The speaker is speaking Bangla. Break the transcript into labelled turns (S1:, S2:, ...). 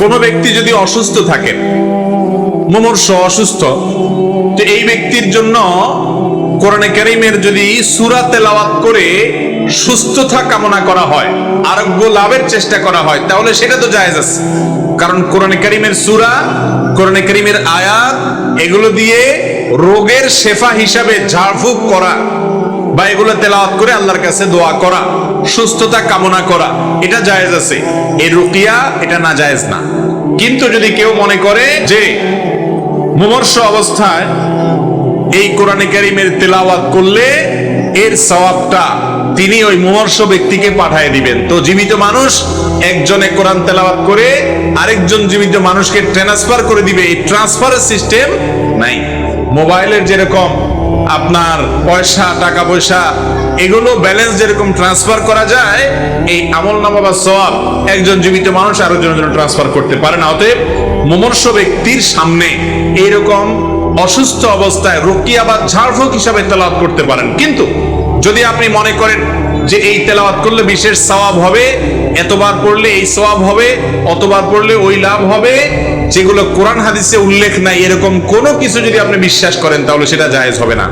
S1: কোনো ব্যক্তি যদি অসুস্থ থাকে, মুমূর্ষ অসুস্থ, তো এই ব্যক্তির জন্য কোরআনে কারিমের যদি সুরা তেলাওয়াত করে সুস্থতা কামনা করা হয়, আরোগ্য লাভের চেষ্টা করা হয়, তাহলে সেটা তো জায়েজ আছে। কারণ কোরআনে কারিমের সুরা, কোরআনে কারিমের আয়াত, এগুলো দিয়ে রোগের শেফা হিসাবে ঝাড়ফুঁক করা বা এগুলো তেলাওয়াত করে আল্লাহর কাছে দোয়া করা, সুস্থতা কামনা করা, এটা জায়েজ আছে। এই রুকিয়া, এটা না জায়েজ না। কিন্তু যদি কেউ মনে করে যে মুমর্ষ অবস্থায় এই কোরআনে কারিমের তেলাওয়াত করলে এর সওয়াবটা তিনি ওই মুমর্ষ ব্যক্তিকে পাঠিয়ে দিবেন। তো জীবিত মানুষ একজনে কোরআন তেলাওয়াত করে আরেকজন জীবিত মানুষকে ট্রান্সফার করে দিবে। এই ট্রান্সফারের সিস্টেম নাই। মোবাইলের যেরকম আপনার পয়সা টাকা পয়সা এগুলো ব্যালেন্স যেরকম ট্রান্সফার করা যায়, এই আমল নামা বা সওয়াব একজন জীবিত মানুষ আরেকজনের জন্য ট্রান্সফার করতে পারে না অতএব মুমর্ষ ব্যক্তির সামনে এইরকম অসুস্থ অবস্থায় রোকিয়া বা ঝাড়ফুঁক হিসাবে তেলাওয়াত করতে পারেন। কিন্তু যদি আপনি মনে করেন যে এই তেলাওয়াত করলে বিশেষ সওয়াব হবে, এতবার পড়লে এই সওয়াব হবে, অতবার পড়লে ওই লাভ হবে যেগুলো কোরআন হাদিসে উল্লেখ নাই, এরকম কোনো কিছু যদি আপনি বিশ্বাস করেন, তাহলে সেটা জায়েজ হবে না।